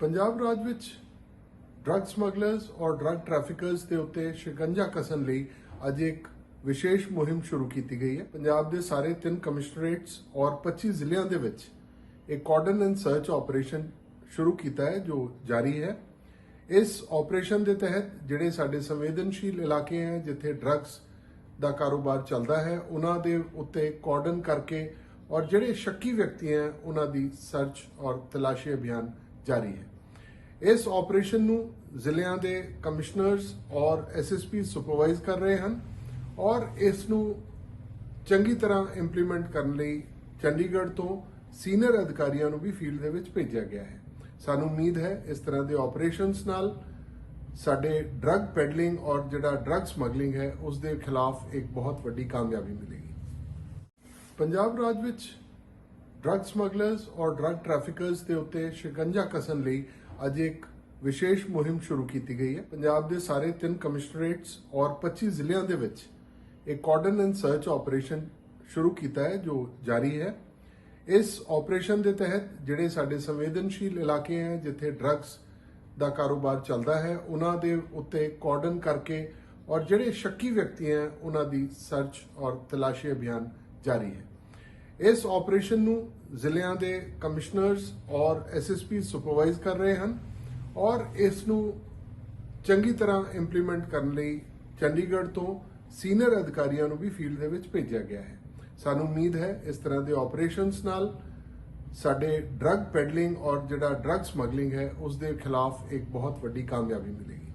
ਪੰਜਾਬ ਰਾਜ ਵਿੱਚ drug smugglers ਔਰ ਡਰੱਗ ਟ੍ਰੈਫਿਕਰਸ ਦੇ ਉੱਤੇ ਸ਼ਿਕੰਜਾ ਕਸਣ ਲਈ ਅੱਜ ਇੱਕ ਵਿਸ਼ੇਸ਼ ਮੁਹਿੰਮ ਸ਼ੁਰੂ ਕੀਤੀ ਗਈ ਹੈ। ਪੰਜਾਬ ਦੇ ਸਾਰੇ ਤਿੰਨ ਕਮਿਸ਼ਨਰੇਟਸ ਔਰ 25 ਜ਼ਿਲ੍ਹਿਆਂ ਦੇ ਵਿੱਚ ਇੱਕ ਕਾਰਡਨ ਐਂਡ ਸਰਚ ਆਪਰੇਸ਼ਨ ਸ਼ੁਰੂ ਕੀਤਾ ਹੈ, ਜੋ ਜਾਰੀ ਹੈ। ਇਸ ਆਪਰੇਸ਼ਨ ਦੇ ਤਹਿਤ ਜਿਹੜੇ ਸਾਡੇ ਸੰਵੇਦਨਸ਼ੀਲ ਇਲਾਕੇ ਹੈ, ਜਿੱਥੇ ਡਰੱਗਸ ਦਾ ਕਾਰੋਬਾਰ ਚੱਲਦਾ ਹੈ, ਉਹਨਾਂ ਦੇ ਉੱਤੇ ਕਾਰਡਨ ਕਰਕੇ ਔਰ ਜਿਹੜੇ ਸ਼ੱਕੀ ਵਿਅਕਤੀ ਹੈ, ਉਹਨਾਂ ਦੀ ਸਰਚ ਔਰ ਤਲਾਸ਼ੀ ਅਭਿਆਨ ਜਾਰੀ ਹੈ। ਇਸ ਆਪਰੇਸ਼ਨ ਨੂੰ ਜ਼ਿਲ੍ਹਿਆਂ ਦੇ ਕਮਿਸ਼ਨਰਸ ਔਰ ਐਸਐਸਪੀ ਸੁਪਰਵਾਈਜ਼ ਕਰ ਰਹੇ ਹਨ ਔਰ ਇਸ ਨੂੰ ਚੰਗੀ ਤਰ੍ਹਾਂ ਇੰਪਲੀਮੈਂਟ ਕਰਨ ਲਈ ਚੰਡੀਗੜ੍ਹ ਤੋਂ ਸੀਨੀਅਰ ਅਧਿਕਾਰੀਆਂ ਨੂੰ ਵੀ ਫੀਲਡ ਦੇ ਵਿੱਚ ਭੇਜਿਆ ਗਿਆ ਹੈ। ਸਾਨੂੰ ਉਮੀਦ ਹੈ ਇਸ ਤਰ੍ਹਾਂ ਦੇ ਆਪਰੇਸ਼ਨਸ ਨਾਲ ਸਾਡੇ ਡਰੱਗ ਪੈਡਲਿੰਗ ਔਰ ਜਿਹੜਾ ਡਰੱਗ ਸਮਗਲਿੰਗ ਹੈ ਉਸ ਦੇ ਖਿਲਾਫ ਇੱਕ ਬਹੁਤ ਵੱਡੀ ਕਾਮਯਾਬੀ ਮਿਲੇਗੀ। ਪੰਜਾਬ ਰਾਜ ਵਿੱਚ ਡਰੱਗ ਸਮਗਲਰਸ ਔਰ ਡਰੱਗ ਟ੍ਰੈਫਿਕਰਸ ਦੇ ਉੱਤੇ ਸ਼ਿਕੰਜਾ ਕਸਣ ਲਈ ਅੱਜ ਇੱਕ ਵਿਸ਼ੇਸ਼ ਮੁਹਿੰਮ ਸ਼ੁਰੂ ਕੀਤੀ ਗਈ ਹੈ। ਪੰਜਾਬ ਦੇ ਸਾਰੇ ਤਿੰਨ ਕਮਿਸ਼ਨਰੇਟਸ ਔਰ 25 ਜ਼ਿਲ੍ਹਿਆਂ ਦੇ ਵਿੱਚ ਇੱਕ ਕਾਰਡਨ ਐਂਡ ਸਰਚ ਆਪਰੇਸ਼ਨ ਸ਼ੁਰੂ ਕੀਤਾ ਹੈ, ਜੋ ਜਾਰੀ ਹੈ। ਇਸ ਆਪਰੇਸ਼ਨ ਦੇ ਤਹਿਤ ਜਿਹੜੇ ਸਾਡੇ ਸੰਵੇਦਨਸ਼ੀਲ ਇਲਾਕੇ ਹੈ, ਜਿੱਥੇ ਡਰੱਗਸ ਦਾ ਕਾਰੋਬਾਰ ਚੱਲਦਾ ਹੈ, ਉਹਨਾਂ ਦੇ ਉੱਤੇ ਕਾਰਡਨ ਕਰਕੇ ਔਰ ਜਿਹੜੇ ਸ਼ੱਕੀ ਵਿਅਕਤੀ ਹੈ, ਉਹਨਾਂ ਦੀ ਸਰਚ ਔਰ ਤਲਾਸ਼ੀ ਅਭਿਆਨ ਜਾਰੀ ਹੈ। ਇਸ ਆਪਰੇਸ਼ਨ ਨੂੰ ਜ਼ਿਲ੍ਹਿਆਂ ਦੇ ਕਮਿਸ਼ਨਰਸ ਔਰ ਐਸਐਸਪੀ ਸੁਪਰਵਾਈਜ਼ ਕਰ ਰਹੇ ਹਨ ਔਰ ਇਸ ਨੂੰ ਚੰਗੀ ਤਰ੍ਹਾਂ ਇੰਪਲੀਮੈਂਟ ਕਰਨ ਲਈ ਚੰਡੀਗੜ੍ਹ ਤੋਂ ਸੀਨੀਅਰ ਅਧਿਕਾਰੀਆਂ ਨੂੰ ਵੀ ਫੀਲਡ ਦੇ ਵਿੱਚ ਭੇਜਿਆ ਗਿਆ ਹੈ। ਸਾਨੂੰ ਉਮੀਦ ਹੈ ਇਸ ਤਰ੍ਹਾਂ ਦੇ ਆਪਰੇਸ਼ਨਸ ਨਾਲ ਸਾਡੇ ਡਰੱਗ ਪੈਡਲਿੰਗ ਔਰ ਜਿਹੜਾ ਡਰੱਗ ਸਮਗਲਿੰਗ ਹੈ ਉਸ ਦੇ ਖਿਲਾਫ ਇੱਕ ਬਹੁਤ ਵੱਡੀ ਕਾਮਯਾਬੀ ਮਿਲੇਗੀ।